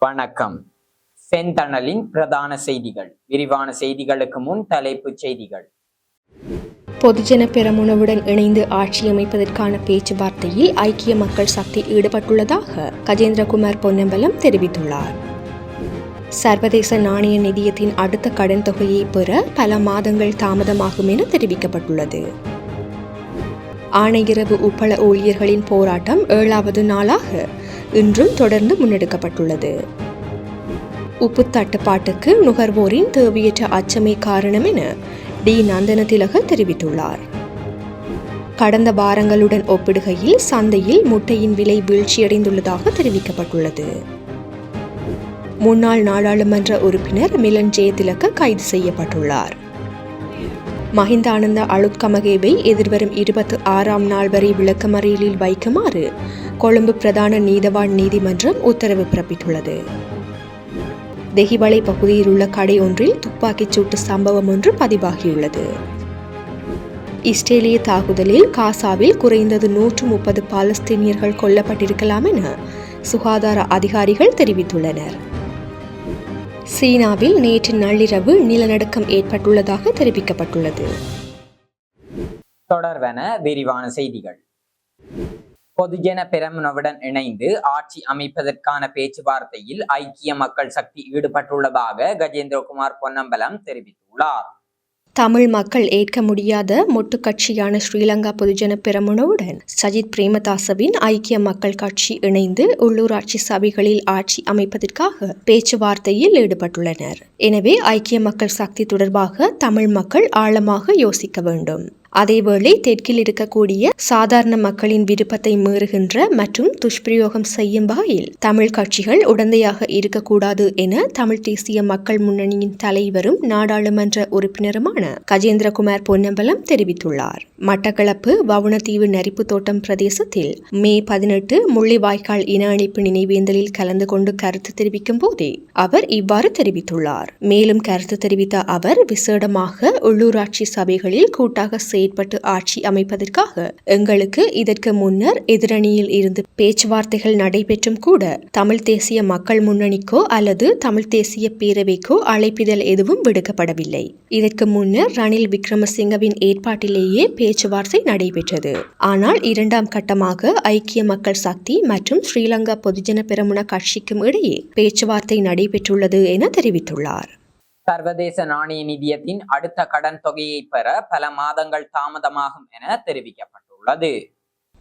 வணக்கம். செந்தணலின் பிரதான செய்திகள். விரிவான செய்திகளுக்கு முன் தலைப்புச் செய்திகள். பொதுஜன பெரமுனவுடன் இணைந்து ஆட்சி அமைப்பதற்கான பேச்சுவார்த்தையில் ஐக்கிய மக்கள் சக்தி ஈடுபட்டுள்ளதாக கஜேந்திரகுமார் பொன்னம்பலம் தெரிவித்துள்ளார். சர்வதேச நாணய நிதியத்தின் அடுத்த கடன் தொகையை பெற பல மாதங்கள் தாமதமாகும் என தெரிவிக்கப்பட்டுள்ளது. ஆணையிரவு உப்பள ஊழியர்களின் போராட்டம் ஏழாவது நாளாக இன்றும் தொடர்ந்து முன்னெடுக்கப்பட்டுள்ளது. உப்பு தட்டுப்பாட்டுக்கு நுகர்வோரின் தேவையற்ற அச்சமே காரணம் என டி. நந்தன திலக தெரிவித்துள்ளார். கடந்த வாரங்களுடன் ஒப்பிடுகையில் சந்தையில் முட்டையின் விலை வீழ்ச்சியடைந்துள்ளதாக தெரிவிக்கப்பட்டுள்ளது. முன்னாள் நாடாளுமன்ற உறுப்பினர் மிலன் ஜெயதிலக கைது செய்யப்பட்டுள்ளார். மஹிந்தானந்த அழுத்கமகேவை எதிர்வரும் இருபத்தி ஆறாம் நாள் வரை விளக்கமறியலில் வைக்குமாறு கொழும்பு பிரதான நீதவான் நீதிமன்றம் உத்தரவு பிறப்பித்துள்ளது. தெஹிவளை பகுதியில் உள்ள கடை ஒன்றில் துப்பாக்கிச் சூட்டு சம்பவம் ஒன்று பதிவாகியுள்ளது. இஸ்ரேலிய தாக்குதலில் காசாவில் குறைந்தது நூற்று முப்பது பாலஸ்தீனியர்கள் கொல்லப்பட்டிருக்கலாம் என சுகாதார அதிகாரிகள் தெரிவித்துள்ளனர். சீனாவில் நேற்று நள்ளிரவு நிலநடுக்கம் ஏற்பட்டுள்ளதாக தெரிவிக்கப்பட்டுள்ளது. தொடர்வன விரிவான செய்திகள். பொதுஜன பெரமுனவுடன் இணைந்து ஆட்சி அமைப்பதற்கான பேச்சுவார்த்தையில் ஐக்கிய மக்கள் சக்தி ஈடுபட்டுள்ளதாக கஜேந்திரகுமார் பொன்னம்பலம் தெரிவித்துள்ளார். தமிழ் மக்கள் ஏற்க முடியாத மொட்டு கட்சியான ஸ்ரீலங்கா பொதுஜன பெரமுனவுடன் சஜித் பிரேமதாசவின் ஐக்கிய மக்கள் கட்சி இணைந்து உள்ளூராட்சி சபைகளில் ஆட்சி அமைப்பதற்காக பேச்சுவார்த்தையில் ஈடுபட்டுள்ளனர். எனவே ஐக்கிய மக்கள் சக்தி தொடர்பாக தமிழ் மக்கள் ஆழமாக யோசிக்க வேண்டும். அதேவேளை தெற்கில் இருக்கக்கூடிய சாதாரண மக்களின் விருப்பத்தை மீறுகின்ற மற்றும் துஷ்பிரயோகம் செய்யும் வகையில் தமிழ் கட்சிகள் உடந்தையாக இருக்கக்கூடாது என தமிழ் தேசிய மக்கள் முன்னணியின் தலைவரும் நாடாளுமன்ற உறுப்பினருமான கஜேந்திரகுமார் பொன்னம்பலம் தெரிவித்துள்ளார். மட்டக்களப்பு வவுணத்தீவு நரிப்பு தோட்டம் பிரதேசத்தில் மே பதினெட்டு முள்ளிவாய்க்கால் இன அழிப்பு நினைவேந்தலில் கலந்து கொண்டு கருத்து தெரிவிக்கும் போதே அவர் இவ்வாறு தெரிவித்துள்ளார். மேலும் கருத்து தெரிவித்த அவர் விசேடமாக உள்ளூராட்சி சபைகளில் கூட்டாக செயற்பட்டு ஆட்சி அமைப்பதற்காக எங்களுக்கு இதற்கு முன்னர் எதிரணியில் இருந்து பேச்சுவார்த்தைகள் நடைபெற்றும் கூட தமிழ் தேசிய மக்கள் முன்னணிக்கோ அல்லது தமிழ் தேசிய பேரவைக்கோ அழைப்பிதழ் எதுவும் விடுக்கப்படவில்லை. இதற்கு முன்னர் ரணில் விக்ரமசிங்கவின் ஏற்பாட்டிலேயே பேச்சுவார்த்தை நடைபெற்றது. ஆனால் இரண்டாம் கட்டமாக ஐக்கிய மக்கள் சக்தி மற்றும் ஸ்ரீலங்கா பொதுஜன பெரமுன கட்சிக்கும் இடையே பேச்சுவார்த்தை நடைபெற்றுள்ளது என தெரிவித்துள்ளார். சர்வதேச நாணய நிதியத்தின் அடுத்த கடன் தொகையை பெற பல மாதங்கள் தாமதமாகும் என தெரிவிக்கப்பட்டுள்ளது.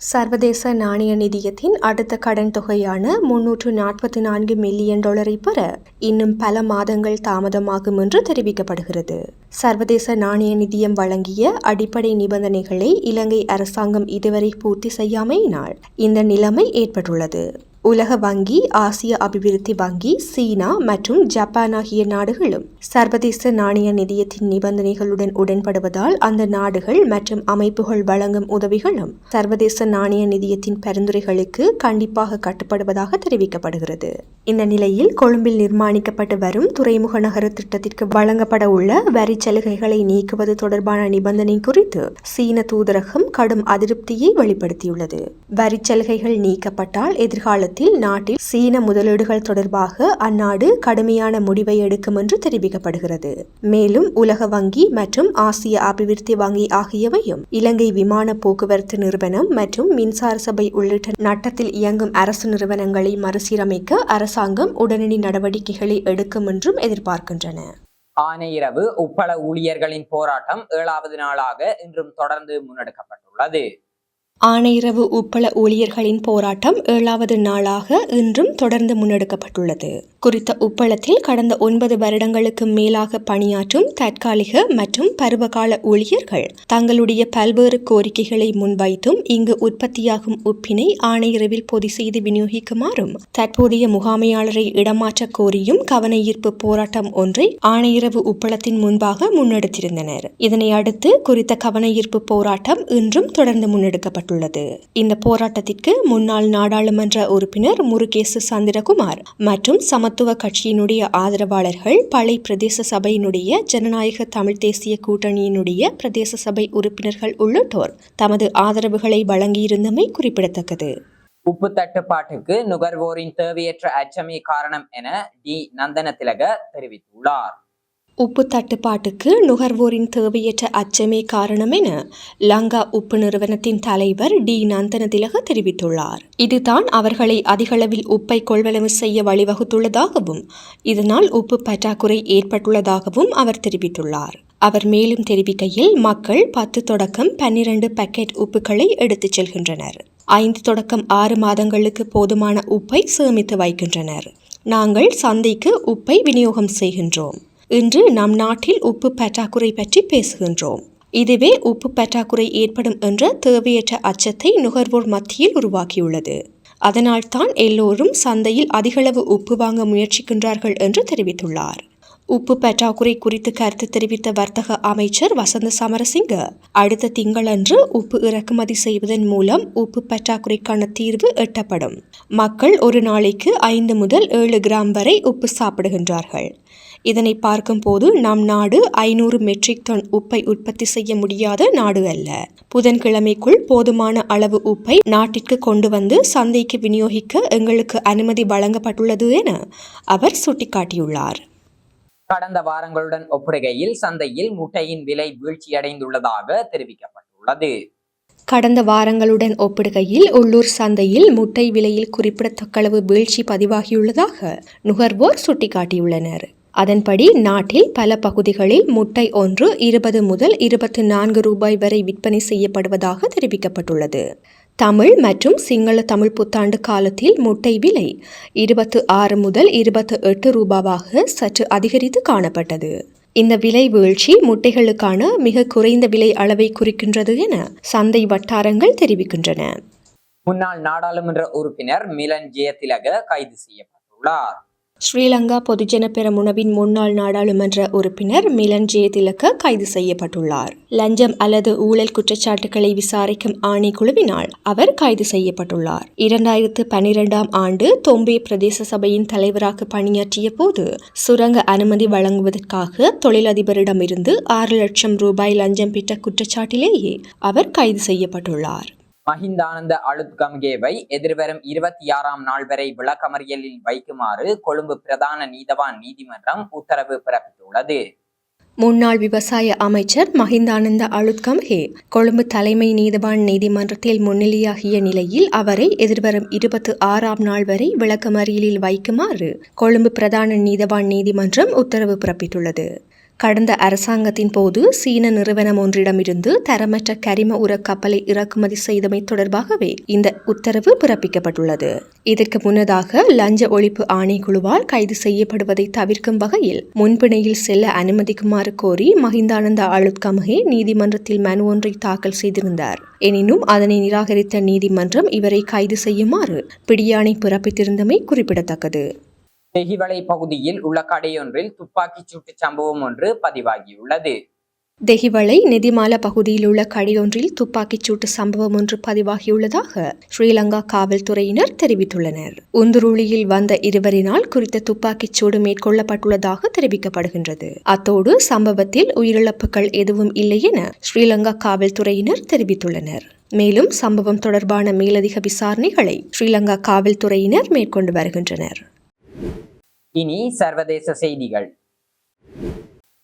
சர்வதேச நாணய நிதியத்தின் அடுத்த கடன் தொகையான முன்னூற்று நாற்பத்தி நான்கு மில்லியன் டாலரை பெற இன்னும் பல மாதங்கள் தாமதமாகும் என்று தெரிவிக்கப்படுகிறது. சர்வதேச நாணய நிதியம் வழங்கிய அடிப்படை நிபந்தனைகளை இலங்கை அரசாங்கம் இதுவரை பூர்த்தி செய்யாமையினால் இந்த நிலைமை ஏற்பட்டுள்ளது. உலக வங்கி ஆசிய அபிவிருத்தி வங்கி சீனா மற்றும் ஜப்பான் ஆகிய நாடுகளும் சர்வதேச நாணய நிதியத்தின் நிபந்தனைகளுடன் உடன்படுவதால் அந்த நாடுகள் மற்றும் அமைப்புகள் வழங்கும் உதவிகளும் சர்வதேச நாணய நிதியத்தின் பரிந்துரைகளுக்கு கண்டிப்பாக கட்டுப்படுவதாக தெரிவிக்கப்படுகிறது. இந்த நிலையில் கொழும்பில் நிர்மாணிக்கப்பட்டு வரும் துறைமுக நகர திட்டத்திற்கு வழங்கப்பட உள்ள வரி சலுகைகளை நீக்குவது தொடர்பான நிபந்தனை குறித்து சீன தூதரகம் கடும் அதிருப்தியை வெளிப்படுத்தியுள்ளது. வரி சலுகைகள் நீக்கப்பட்டால் எதிர்காலத்தில் நாட்டில் சீன முதலீடுகள் தொடர்பாக அந்நாடு கடுமையான முடிவை எடுக்கும் என்று தெரிவிக்கப்படுகிறது. மேலும் உலக வங்கி மற்றும் ஆசிய அபிவிருத்தி வங்கி ஆகியவையும் இலங்கை விமான போக்குவரத்து நிறுவனம் மற்றும் மின்சார சபை உள்ளிட்ட நட்டத்தில் இயங்கும் அரசு நிறுவனங்களை மறுசீரமைக்க அரசாங்கம் உடனடி நடவடிக்கைகளை எடுக்கும் என்றும் எதிர்பார்க்கின்றன. ஆனையிரவு உப்பள ஊழியர்களின் போராட்டம் ஏழாவது நாளாக இன்றும் தொடர்ந்து முன்னெடுக்கப்பட்டுள்ளது. ஆணையரவு உப்பள ஊழியர்களின் போராட்டம் ஏழாவது நாளாக இன்றும் தொடர்ந்து முன்னெடுக்கப்பட்டுள்ளது. குறித்த உப்பளத்தில் கடந்த ஒன்பது வருடங்களுக்கு மேலாக பணியாற்றும் தற்காலிக மற்றும் பருவகால ஊழியர்கள் தங்களுடைய பல்வேறு கோரிக்கைகளை முன்வைத்தும் இங்கு உற்பத்தியாகும் உப்பினை ஆணையரவில் பொதி செய்து விநியோகிக்குமாறும் தற்போதைய முகாமையாளரை இடமாற்ற கோரியும் கவன ஈர்ப்பு போராட்டம் ஒன்றை ஆணையரவு உப்பளத்தின் முன்பாக முன்னெடுத்திருந்தனர். இதனை அடுத்து குறித்த கவன ஈர்ப்பு போராட்டம் இன்றும் தொடர்ந்து முன்னெடுக்கப்பட்டுள்ளது. இந்த போராட்டத்திற்கு முன்னாள் நாடாளுமன்ற உறுப்பினர் முருகேசு சந்திரகுமார் மற்றும் சமத்துவ கட்சியினுடைய ஆதரவாளர்கள் பழைய பிரதேச சபையினுடைய ஜனநாயக தமிழ் தேசிய கூட்டணியினுடைய பிரதேச சபை உறுப்பினர்கள் உள்ளிட்டோர் தமது ஆதரவுகளை வழங்கியிருந்தமை குறிப்பிடத்தக்கது. உப்பு தட்டுப்பாட்டுக்கு நுகர்வோரின் தேவையற்ற அச்சமே காரணம் என டி. நந்தன திலக தெரிவித்துள்ளார். உப்பு தட்டுப்பாட்டுக்கு நுகர்வோரின் தேவையற்ற அச்சமே காரணம் என லங்கா உப்பு நிறுவனத்தின் தலைவர் டி. நந்தனதிலக தெரிவித்துள்ளார். இதுதான் அவர்களை அதிகளவில் உப்பை கொள்வனவு செய்ய வழிவகுத்துள்ளதாகவும் இதனால் உப்பு பற்றாக்குறை ஏற்பட்டுள்ளதாகவும் அவர் தெரிவித்துள்ளார். அவர் மேலும் தெரிவிக்கையில் மக்கள் பத்து தொடக்கம் பன்னிரண்டு பாக்கெட் உப்புகளை எடுத்துச் செல்கின்றனர். ஐந்து தொடக்கம் ஆறு மாதங்களுக்கு போதுமான உப்பை சேமித்து வைக்கின்றனர். நாங்கள் சந்தைக்கு உப்பை விநியோகம் செய்கின்றோம். இன்று நம் நாட்டில் உப்பு பற்றாக்குறை பற்றி பேசுகின்றோம். இதுவே உப்பு பற்றாக்குறை ஏற்படும் என்ற தேவையற்ற அச்சத்தை நுகர்வோர் மத்தியில் உருவாக்கியுள்ளது. அதனால்தான் எல்லோரும் சந்தையில் அதிகளவு உப்பு வாங்க முயற்சிக்கின்றார்கள் என்று தெரிவித்துள்ளார். உப்பு பற்றாக்குறை குறித்து கருத்து தெரிவித்த வர்த்தக அமைச்சர் வசந்த சமரசிங்க அடுத்த திங்களன்று உப்பு இறக்குமதி செய்வதன் மூலம் உப்பு பற்றாக்குறைக்கான தீர்வு எட்டப்படும். மக்கள் ஒரு நாளைக்கு ஐந்து முதல் ஏழு கிராம் வரை உப்பு சாப்பிடுகின்றார்கள். இதனை பார்க்கும்போது நம் நாடு ஐநூறு மெட்ரிக் டன் உப்பை உற்பத்தி செய்ய முடியாத நாடு அல்ல. புதன்கிழமைக்குள் போதுமான அளவு உப்பை நாட்டிற்கு கொண்டு வந்து சந்தைக்கு விநியோகிக்க எங்களுக்கு அனுமதி வழங்கப்பட்டுள்ளது என அவர் சுட்டிக்காட்டியுள்ளார். கடந்த வாரங்களுடன் ஒப்பிடுகையில் சந்தையில் முட்டையின் விலை வீழ்ச்சியடைந்துள்ளதாக தெரிவிக்கப்பட்டுள்ளது. கடந்த வாரங்களுடன் ஒப்பிடுகையில் உள்ளூர் சந்தையில் முட்டை விலையில் குறிப்பிடத்தக்களவு வீழ்ச்சி பதிவாகியுள்ளதாக நுகர்வோர் சுட்டிக்காட்டியுள்ளனர். அதன்படி நாட்டில் பல பகுதிகளில் முட்டை ஒன்று இருபது முதல் இருபத்தி நான்கு ரூபாய் வரை விற்பனை செய்யப்படுவதாக தெரிவிக்கப்பட்டுள்ளது. தமிழ் மற்றும் சிங்கள தமிழ் புத்தாண்டு காலத்தில் முட்டை விலை இருபத்து ஆறு முதல் இருபத்து எட்டு ரூபாவாக சற்று அதிகரித்து காணப்பட்டது. இந்த விலை வீழ்ச்சி முட்டைகளுக்கான மிக குறைந்த விலை அளவை குறிக்கின்றது என சந்தை வட்டாரங்கள் தெரிவிக்கின்றன. முன்னாள் நாடாளுமன்ற உறுப்பினர் மிலன் ஜெயதிலக கைது செய்யப்பட்டுள்ளார். ஸ்ரீலங்கா பொதுஜன பெரமுனவின் முன்னாள் நாடாளுமன்ற உறுப்பினர் மிலன் ஜெயதிலக்க கைது செய்யப்பட்டுள்ளார். லஞ்சம் அல்லது ஊழல் குற்றச்சாட்டுகளை விசாரிக்கும் ஆணைக்குழுவினால் அவர் கைது செய்யப்பட்டுள்ளார். இரண்டாயிரத்து பனிரெண்டாம் ஆண்டு தொம்பே பிரதேச சபையின் தலைவராக பணியாற்றிய போது சுரங்க அனுமதி வழங்குவதற்காக தொழிலதிபரிடமிருந்து ஆறு லட்சம் ரூபாய் லஞ்சம் பெற்ற குற்றச்சாட்டிலேயே அவர் கைது செய்யப்பட்டுள்ளார். மஹிந்தானந்த அழுத்கம்கேவை எதிர்வரும் இருபத்தி ஆறாம் நாள் வரை விளக்கமறியலில் வைக்குமாறு கொழும்பு பிரதான நீதவான் நீதிமன்றம் உத்தரவு பிறப்பித்துள்ளது. முன்னாள் விவசாய அமைச்சர் மஹிந்தானந்த அலுத்கம்ஹே கொழும்பு தலைமை நீதிவான் நீதிமன்றத்தில் முன்னிலையாகிய நிலையில் அவரை எதிர்வரும் இருபத்தி ஆறாம் நாள் வரை விளக்கமறியலில் வைக்குமாறு கொழும்பு பிரதான நீதவான் நீதிமன்றம் உத்தரவு பிறப்பித்துள்ளது. கடந்த அரசாங்கத்தின் போது சீன நிறுவனம் ஒன்றிடமிருந்து தரமற்ற கரிம உர கப்பலை இறக்குமதி செய்தமை தொடர்பாகவே இந்த உத்தரவு பிறப்பிக்கப்பட்டுள்ளது. இதற்கு முன்னதாக லஞ்ச ஒழிப்பு ஆணைக்குழுவால் கைது செய்யப்படுவதை தவிர்க்கும் வகையில் முன்பிணையில் செல்ல அனுமதிக்குமாறு கோரி மஹிந்தானந்த அழுத்கமகே நீதிமன்றத்தில் மனு ஒன்றை தாக்கல் செய்திருந்தார். எனினும் அதனை நிராகரித்த நீதிமன்றம் இவரை கைது செய்யுமாறு பிடியாணை பிறப்பித்திருந்தமை குறிப்பிடத்தக்கது. தெஹிவளை பகுதியில் உள்ள கடையொன்றில் துப்பாக்கிச் சூட்டு சம்பவம் ஒன்று பதிவாகியுள்ளது. தெஹிவளை நெதிமால பகுதியில் உள்ள கடையொன்றில் துப்பாக்கிச் சூட்டு சம்பவம் ஒன்று பதிவாகியுள்ளதாக ஸ்ரீலங்கா காவல்துறையினர் தெரிவித்துள்ளனர். உந்துருளியில் வந்த இருவரினால் குறித்த துப்பாக்கிச் சூடு மேற்கொள்ளப்பட்டுள்ளதாக தெரிவிக்கப்படுகின்றது. அத்தோடு சம்பவத்தில் உயிரிழப்புகள் எதுவும் இல்லை என ஸ்ரீலங்கா காவல்துறையினர் தெரிவித்துள்ளனர். மேலும் சம்பவம் தொடர்பான மேலதிக விசாரணைகளை ஸ்ரீலங்கா காவல்துறையினர் மேற்கொண்டு வருகின்றனர். இனி சர்வதேச செய்திகள்.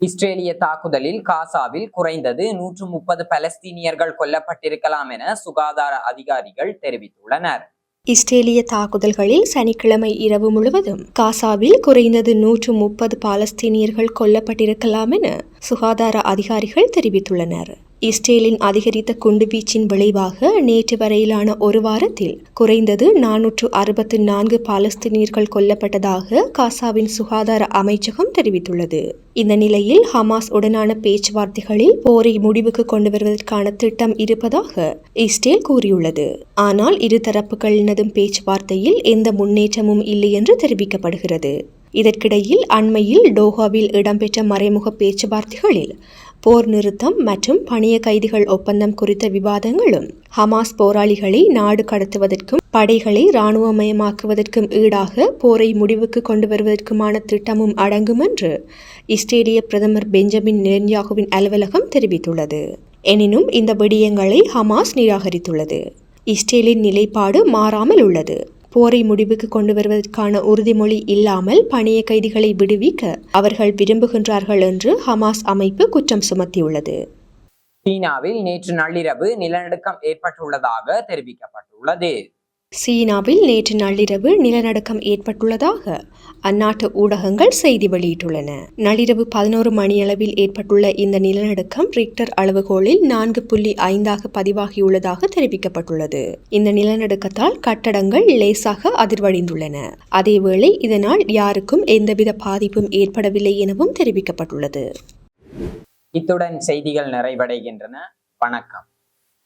இஸ்ரேலிய தாக்குதலில் காசாவில் குறைந்தது நூற்று முப்பது பலஸ்தீனியர்கள் கொல்லப்பட்டிருக்கலாம் என சுகாதார அதிகாரிகள் தெரிவித்துள்ளனர். இஸ்ரேலிய தாக்குதல்களில் சனிக்கிழமை இரவு முழுவதும் காசாவில் குறைந்தது நூற்று முப்பது பாலஸ்தீனியர்கள் கொல்லப்பட்டிருக்கலாம் என சுகாதார அதிகாரிகள் தெரிவித்துள்ளனர். இஸ்ரேலின் அதிகரித்த குண்டுவீச்சின் விளைவாக நேற்று வரையிலான ஒரு வாரத்தில் குறைந்தது நானூற்று அறுபத்து நான்கு பாலஸ்தீனியர்கள் கொல்லப்பட்டதாக காசாவின் சுகாதார அமைச்சகம் தெரிவித்துள்ளது. இந்த நிலையில் ஹமாஸ் உடனான பேச்சுவார்த்தைகளில் போரை முடிவுக்கு கொண்டு வருவதற்கான திட்டம் இருப்பதாக இஸ்ரேல் கூறியுள்ளது. ஆனால் இரு தரப்புகளினதும் பேச்சுவார்த்தையில் எந்த முன்னேற்றமும் இல்லை என்று தெரிவிக்கப்படுகிறது. இதற்கிடையில் அண்மையில் டோஹாவில் இடம்பெற்ற மறைமுக பேச்சுவார்த்தைகளில் போர் நிறுத்தம் மற்றும் பணிய கைதிகள் ஒப்பந்தம் குறித்த விவாதங்களும் ஹமாஸ் போராளிகளை நாடு கடத்துவதற்கும் படைகளை இராணுவமயமாக்குவதற்கும் ஈடாக போரை முடிவுக்கு கொண்டு வருவதற்குமான திட்டமும் அடங்கும் என்று இஸ்ரேலிய பிரதமர் பெஞ்சமின் நென்யாகுவின் அலுவலகம் தெரிவித்துள்ளது. எனினும் இந்த விடயங்களை ஹமாஸ் நிராகரித்துள்ளது. இஸ்ரேலின் நிலைப்பாடு மாறாமல் உள்ளது. போரை முடிவுக்கு கொண்டு வருவதற்கான உறுதிமொழி இல்லாமல் பணைய கைதிகளை விடுவிக்க அவர்கள் விரும்புகின்றார்கள் என்று ஹமாஸ் அமைப்பு குற்றம் சுமத்தியுள்ளது. சீனாவில் நேற்று நள்ளிரவு நிலநடுக்கம் ஏற்பட்டுள்ளதாக தெரிவிக்கப்பட்டுள்ளது. சீனாவில் நேற்று நள்ளிரவு நிலநடுக்கம் ஏற்பட்டுள்ளதாக அந்நாட்டு ஊடகங்கள் செய்தி வெளியிட்டுள்ளன. நள்ளிரவு பதினோரு மணியளவில் ஏற்பட்டுள்ள இந்த நிலநடுக்கம் ரிக்டர் அளவுகோலில் நான்கு புள்ளி ஐந்தாக பதிவாகியுள்ளதாக தெரிவிக்கப்பட்டுள்ளது. இந்த நிலநடுக்கத்தால் கட்டடங்கள் லேசாக அதிர்வடைந்துள்ளன. அதேவேளை இதனால் யாருக்கும் எந்தவித பாதிப்பும் ஏற்படவில்லை எனவும் தெரிவிக்கப்பட்டுள்ளது. இத்துடன் செய்திகள் நிறைவடைகின்றன. வணக்கம்.